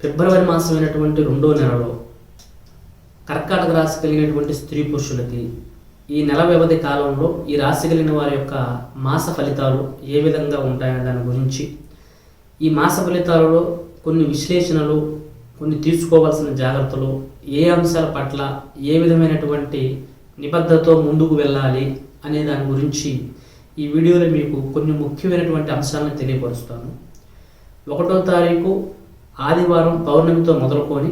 ఫిబ్రవరి మాసమైనటువంటి రెండో నెలలో కర్కాటక రాశి కలిగినటువంటి స్త్రీ పురుషులకి ఈ నెల వ్యవధి కాలంలో ఈ రాశి కలిగిన వారి యొక్క మాస ఫలితాలు ఏ విధంగా ఉంటాయనే దాని గురించి ఈ మాస ఫలితాలలో కొన్ని విశ్లేషణలు కొన్ని తీసుకోవాల్సిన జాగ్రత్తలు ఏ అంశాల పట్ల ఏ విధమైనటువంటి నిబద్ధతో ముందుకు వెళ్ళాలి అనే దాని గురించి ఈ వీడియోలో మీకు కొన్ని ముఖ్యమైనటువంటి అంశాలను తెలియపరుస్తాను. ఒకటో తారీఖు ఆదివారం పౌర్ణమితో మొదలుకొని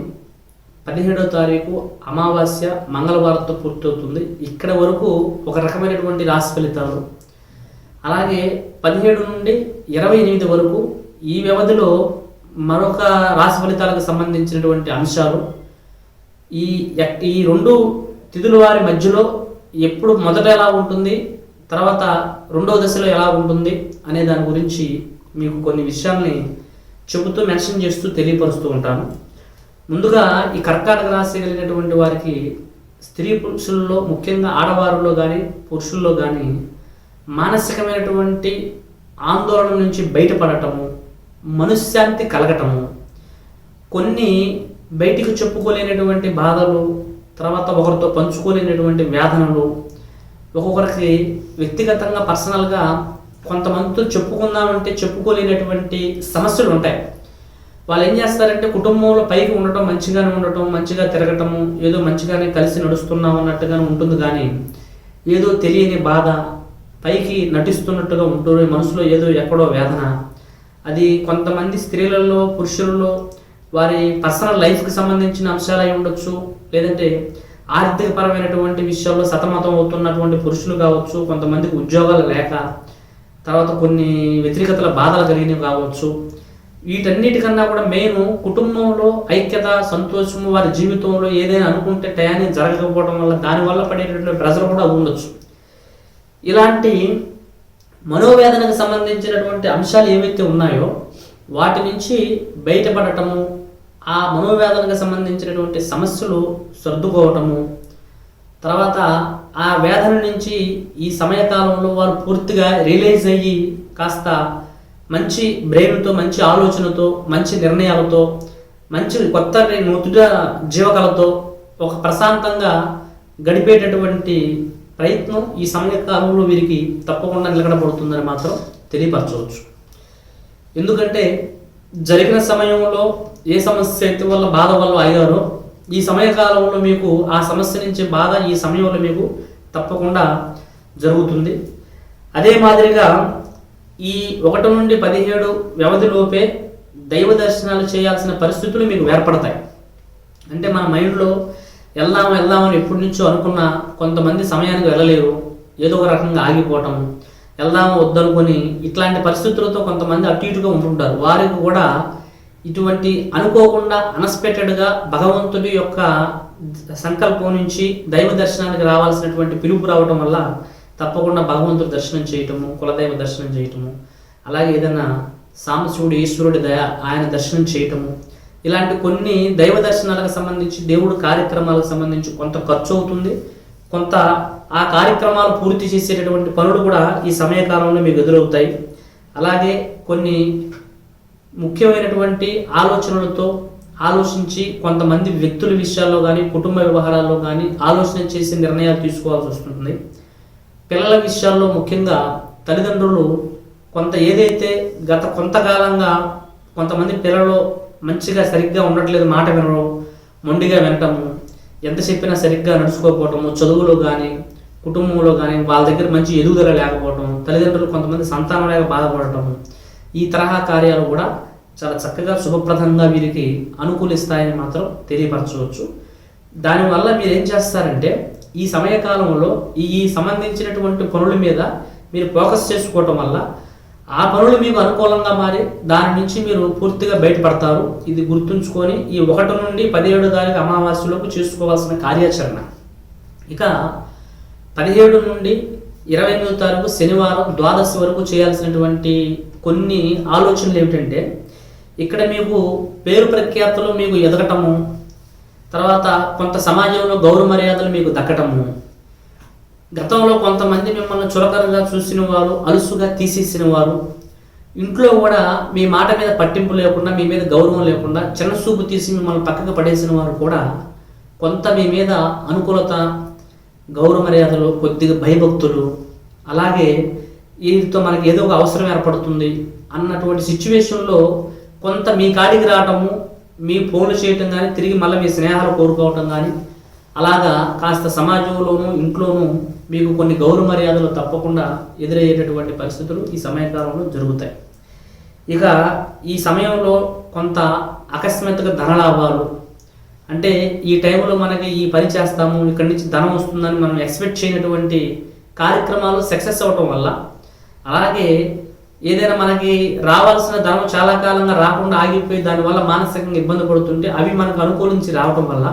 పదిహేడో తారీఖు అమావాస్య మంగళవారంతో పూర్తవుతుంది. ఇక్కడ వరకు ఒక రకమైనటువంటి రాశి ఫలితాలు. అలాగే పదిహేడు నుండి ఇరవై ఎనిమిది వరకు ఈ వ్యవధిలో మరొక రాశి ఫలితాలకు సంబంధించినటువంటి అంశాలు. ఈ ఈ రెండు తిథుల వారి మధ్యలో ఎప్పుడు మొదట ఎలా ఉంటుంది తర్వాత రెండో దశలో ఎలా ఉంటుంది అనే దాని గురించి మీకు కొన్ని విషయాల్ని చెబుతూ మెన్షన్ చేస్తూ తెలియపరుస్తూ ఉంటాను. ముందుగా ఈ కర్కాటక రాశి కలిగినటువంటి వారికి స్త్రీ పురుషుల్లో ముఖ్యంగా ఆడవారిలో కానీ పురుషుల్లో కానీ మానసికమైనటువంటి ఆందోళన నుంచి బయటపడటము మనశ్శాంతి కలగటము కొన్ని బయటికి చెప్పుకోలేనటువంటి బాధలు తర్వాత ఒకరితో పంచుకోలేనటువంటి వేదనలు ఒక్కొక్కరికి వ్యక్తిగతంగా పర్సనల్గా కొంతమందితో చెప్పుకుందామంటే చెప్పుకోలేనటువంటి సమస్యలు ఉంటాయి. వాళ్ళు ఏం చేస్తారంటే కుటుంబంలో పైకి ఉండటం మంచిగానే ఉండటం మంచిగా తిరగటము ఏదో మంచిగానే కలిసి నడుస్తున్నాం అన్నట్టుగానే ఉంటుంది కానీ ఏదో తెలియని బాధ పైకి నటిస్తున్నట్టుగా ఉంటుంది మనసులో ఏదో ఎక్కడో వేదన. అది కొంతమంది స్త్రీలలో పురుషులలో వారి పర్సనల్ లైఫ్కి సంబంధించిన అంశాలు అయి ఉండొచ్చు లేదంటే ఆర్థికపరమైనటువంటి విషయాల్లో సతమతం అవుతున్నటువంటి పురుషులు కావచ్చు కొంతమందికి ఉద్యోగాలు లేక తర్వాత కొన్ని వ్యతిరేకతల బాధలు కలిగినవి కావచ్చు. వీటన్నిటికన్నా కూడా మెయిన్ కుటుంబంలో ఐక్యత సంతోషము వారి జీవితంలో ఏదైనా అనుకుంటే టయాన్ని జరగకపోవడం వల్ల దానివల్ల పడేటటువంటి ప్రజలు కూడా ఉండొచ్చు. ఇలాంటి మనోవేదనకు సంబంధించినటువంటి అంశాలు ఏవైతే ఉన్నాయో వాటి నుంచి బయటపడటము ఆ మనోవేదనకు సంబంధించినటువంటి సమస్యలు సర్దుకోవటము తర్వాత ఆ వేదన నుంచి ఈ సమయకాలంలో వారు పూర్తిగా రియలైజ్ అయ్యి కాస్త మంచి బ్రెయిన్తో మంచి ఆలోచనతో మంచి నిర్ణయాలతో మంచి కొత్త నూతుడ జీవకలతో ఒక ప్రశాంతంగా గడిపేటటువంటి ప్రయత్నం ఈ సమయకాలంలో వీరికి తప్పకుండా నిలకడబడుతుందని మాత్రం తెలియపరచవచ్చు. ఎందుకంటే జరిగిన సమయంలో ఏ సమస్య అయితే వల్ల బాధ వల్ల అయ్యారో ఈ సమయకాలంలో మీకు ఆ సమస్య నుంచి బాధ ఈ సమయంలో మీకు తప్పకుండా జరుగుతుంది. అదే మాదిరిగా ఈ ఒకటి నుండి పదిహేడు వ్యవధిలోపే దైవ దర్శనాలు చేయాల్సిన పరిస్థితులు మీకు ఏర్పడతాయి. అంటే మన మైండ్లో వెళ్దాము వెళ్దామని ఎప్పటి నుంచో అనుకున్న కొంతమంది సమయానికి వెళ్ళలేరు. ఏదో ఒక రకంగా ఆగిపోవటం వెళ్దాము వద్దనుకొని ఇట్లాంటి పరిస్థితులతో కొంతమంది అటు ఇటుగా ఉంటుంటారు. వారికి కూడా ఇటువంటి అనుకోకుండా అన్ఎక్స్పెక్టెడ్గా భగవంతుడి యొక్క సంకల్పం నుంచి దైవ దర్శనానికి రావాల్సినటువంటి పిలుపు రావటం వల్ల తప్పకుండా భగవంతుడి దర్శనం చేయటము కులదైవ దర్శనం చేయటము అలాగే ఏదైనా సాంబశివుడు ఈశ్వరుడి దయ ఆయన దర్శనం చేయటము ఇలాంటి కొన్ని దైవ దర్శనాలకు సంబంధించి దేవుడు కార్యక్రమాలకు సంబంధించి కొంత ఖర్చు అవుతుంది. కొంత ఆ కార్యక్రమాలు పూర్తి చేసేటటువంటి పనులు కూడా ఈ సమయకాలంలో మీకు ఎదురవుతాయి. అలాగే కొన్ని ముఖ్యమైనటువంటి ఆలోచనలతో ఆలోచించి కొంతమంది వ్యక్తుల విషయాల్లో కానీ కుటుంబ వ్యవహారాల్లో కానీ ఆలోచన చేసి నిర్ణయాలు తీసుకోవాల్సి వస్తుంది పిల్లల విషయాల్లో ముఖ్యంగా తల్లిదండ్రులు కొంత ఏదైతే గత కొంతకాలంగా కొంతమంది పిల్లలు మంచిగా సరిగ్గా ఉండట్లేదు మాట వినడం మొండిగా వినటము ఎంత చెప్పినా సరిగ్గా నడుచుకోకపోవటము చదువులో కానీ కుటుంబంలో కానీ వాళ్ళ దగ్గర మంచి ఎదుగుదల లేకపోవడం తల్లిదండ్రులు కొంతమంది సంతానం లేక బాధపడటము ఈ తరహా కార్యాలు కూడా చాలా చక్కగా శుభప్రదంగా వీరికి అనుకూలిస్తాయని మాత్రం తెలియపరచవచ్చు. దానివల్ల మీరు ఏం చేస్తారంటే ఈ సమయకాలంలో ఈ సంబంధించినటువంటి పనుల మీద మీరు ఫోకస్ చేసుకోవటం వల్ల ఆ పనులు మీకు అనుకూలంగా మారి దాని నుంచి మీరు పూర్తిగా బయటపడతారు. ఇది గుర్తుంచుకొని ఈ ఒకటి నుండి పదిహేడు తారీఖు అమావాస్యలోపు చేసుకోవాల్సిన కార్యాచరణ. ఇక పదిహేడు నుండి ఇరవై ఎనిమిది తారీఖు శనివారం ద్వాదశి వరకు చేయాల్సినటువంటి కొన్ని ఆలోచనలు ఏమిటంటే ఇక్కడ మీకు పేరు ప్రఖ్యాతులు మీకు ఎదగటము తర్వాత కొంత సమాజంలో గౌరవ మర్యాదలు మీకు దక్కటము. గతంలో కొంతమంది మిమ్మల్ని చులకనగా చూసిన వారు అలుసుగా తీసేసిన వారు ఇంట్లో కూడా మీ మాట మీద పట్టింపు లేకుండా మీ మీద గౌరవం లేకుండా చిన్న చూపు తీసి మిమ్మల్ని పక్కకు పడేసిన వారు కూడా కొంత మీ మీద అనుకూలత గౌరవ మర్యాదలు కొద్దిగా భయభక్తులు అలాగే దీంతో మనకి ఏదో ఒక అవసరం ఏర్పడుతుంది అన్నటువంటి సిచ్యువేషన్లో కొంత మీ కాడికి రావటము మీ ఫోన్లు చేయటం కానీ తిరిగి మళ్ళీ మీ స్నేహాలు కోరుకోవటం కానీ అలాగా కాస్త సమాజంలోనూ ఇంట్లోనూ మీకు కొన్ని గౌరవ మర్యాదలు తప్పకుండా ఎదురయ్యేటటువంటి పరిస్థితులు ఈ సమయకాలంలో జరుగుతాయి. ఇక ఈ సమయంలో కొంత అకస్మాత్తుగా ధనలాభాలు అంటే ఈ టైంలో మనకి ఈ పని చేస్తాము ఇక్కడి నుంచి ధనం వస్తుందని మనం ఎక్స్పెక్ట్ చేయనటువంటి కార్యక్రమాలు సక్సెస్ అవ్వటం వల్ల అలాగే ఏదైనా మనకి రావాల్సిన ధనం చాలా కాలంగా రాకుండా ఆగిపోయి దానివల్ల మానసికంగా ఇబ్బంది పడుతుంటే అవి మనకు అనుకూలించి రావటం వల్ల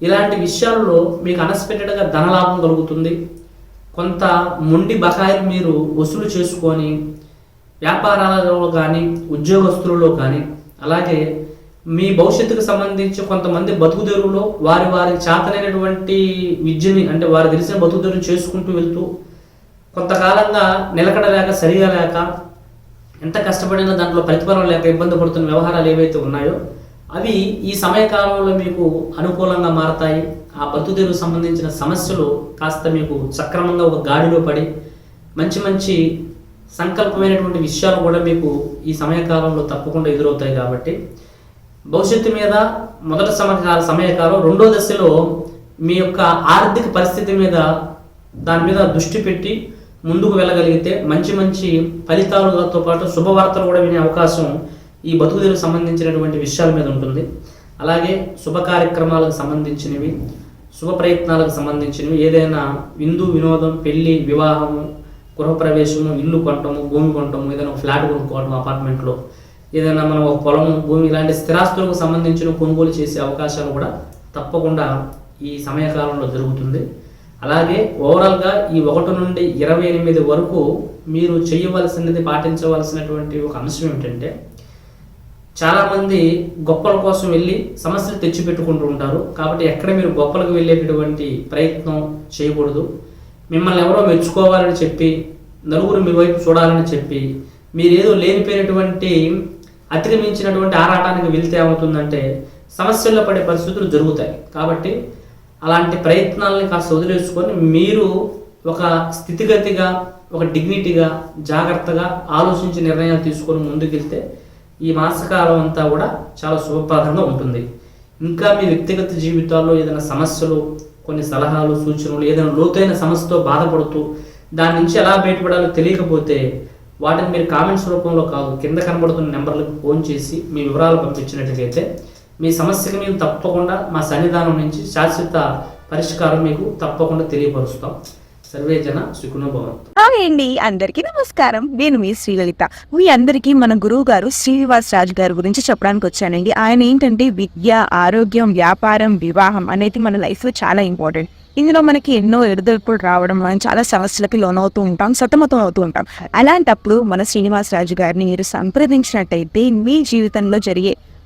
ఇలాంటి విషయాల్లో మీకు అన్ఎక్స్పెక్టెడ్గా ధనలాభం కలుగుతుంది. కొంత మొండి బకాయిలు మీరు వసూలు చేసుకొని వ్యాపారాలలో కానీ ఉద్యోగస్తులలో కానీ అలాగే మీ భవిష్యత్తుకు సంబంధించి కొంతమంది బతుకుదెరువులో వారి వారి చేతనైనటువంటి విద్యని అంటే వారు తెలిసిన బతుకుదెరువు చేసుకుంటూ వెళ్తూ కొంతకాలంగా నిలకడ లేక సరిగా లేక ఎంత కష్టపడినా దాంట్లో ప్రతిఫలం లేక ఇబ్బంది పడుతున్న వ్యవహారాలు ఏవైతే ఉన్నాయో అవి ఈ సమయకాలంలో మీకు అనుకూలంగా మారతాయి. ఆ బతుకుదెరువు సంబంధించిన సమస్యలు కాస్త మీకు సక్రమంగా ఒక గాడిలో పడి మంచి మంచి సంకల్పమైనటువంటి విషయాలు కూడా మీకు ఈ సమయకాలంలో తప్పకుండా ఎదురవుతాయి కాబట్టి భవిష్యత్తు మీద మొదటి సమయకాల సమయకాలం రెండో దశలో మీ యొక్క ఆర్థిక పరిస్థితి మీద దాని మీద దృష్టి పెట్టి ముందుకు వెళ్ళగలిగితే మంచి మంచి ఫలితాలతో పాటు శుభవార్తలు కూడా వినే అవకాశం ఈ బతుకుదలకు సంబంధించినటువంటి విషయాల మీద ఉంటుంది. అలాగే శుభ కార్యక్రమాలకు సంబంధించినవి శుభ ప్రయత్నాలకు సంబంధించినవి ఏదైనా విందు వినోదం పెళ్ళి వివాహము గృహప్రవేశము ఇల్లు కొనటము భూమి కొనటము ఏదైనా ఫ్లాట్ కొనుక్కోవటం అపార్ట్మెంట్లో ఏదైనా మనం ఒక పొలం భూమి ఇలాంటి స్థిరాస్తులకు సంబంధించిన కొనుగోలు చేసే అవకాశాలు కూడా తప్పకుండా ఈ సమయకాలంలో జరుగుతుంది. అలాగే ఓవరాల్గా ఈ ఒకటి నుండి ఇరవై ఎనిమిది వరకు మీరు చేయవలసినది పాటించవలసినటువంటి ఒక అంశం ఏమిటంటే చాలామంది గొప్పల కోసం వెళ్ళి సమస్యలు తెచ్చిపెట్టుకుంటూ ఉంటారు. కాబట్టి ఎక్కడ మీరు గొప్పలకు వెళ్ళేటటువంటి ప్రయత్నం చేయకూడదు. మిమ్మల్ని ఎవరో మెచ్చుకోవాలని చెప్పి నలుగురు మీ వైపు చూడాలని చెప్పి మీరు ఏదో లేనిపోయినటువంటి అతిక్రమించినటువంటి ఆరాటానికి వెళ్తే ఏమవుతుందంటే సమస్యల్లో పడే పరిస్థితులు జరుగుతాయి. కాబట్టి అలాంటి ప్రయత్నాలని కాస్త వదిలేసుకొని మీరు ఒక స్థితిగతిగా ఒక డిగ్నిటీగా జాగ్రత్తగా ఆలోచించి నిర్ణయాలు తీసుకొని ముందుకెళ్తే ఈ మాసకాలం అంతా కూడా చాలా శుభప్రదంగా ఉంటుంది. ఇంకా మీ వ్యక్తిగత జీవితాల్లో ఏదైనా సమస్యలు కొన్ని సలహాలు సూచనలు ఏదైనా లోతైన సమస్యతో బాధపడుతూ దాని నుంచి ఎలా బయటపడాలో తెలియకపోతే వాటిని మీరు కామెంట్స్ రూపంలో కాదు కింద కనబడుతున్న నెంబర్లకు ఫోన్ చేసి మీ వివరాలు పంపించినట్లయితే మీ సమస్యకి మేము తప్పకుండా మా సన్నిధానం నుంచి శాశ్వత పరిష్కారం మీకు తప్పకుండా తెలియపరుస్తాం. సర్వే జన సుఖునో భవంతు. హాయ్ అండి అందరికీ నమస్కారం. నేను మీ శ్రీలలిత. మీ అందరికీ మన గురువు గారు శ్రీనివాస్ రాజు గారి గురించి చెప్పడానికి వచ్చానండి. ఆయన ఏంటంటే విద్య ఆరోగ్యం వ్యాపారం వివాహం అనేది మన లైఫ్లో చాలా ఇంపార్టెంట్ ఇందులో మనకి ఎన్నో ఎడుదొడుపులు రావడం మనం చాలా సమస్యలకి లోనవుతూ ఉంటాం సతమతం అవుతూ ఉంటాం. అలాంటప్పుడు మన శ్రీనివాస్ రాజు గారిని మీరు సంప్రదించినట్టయితే మీ జీవితంలో జరిగే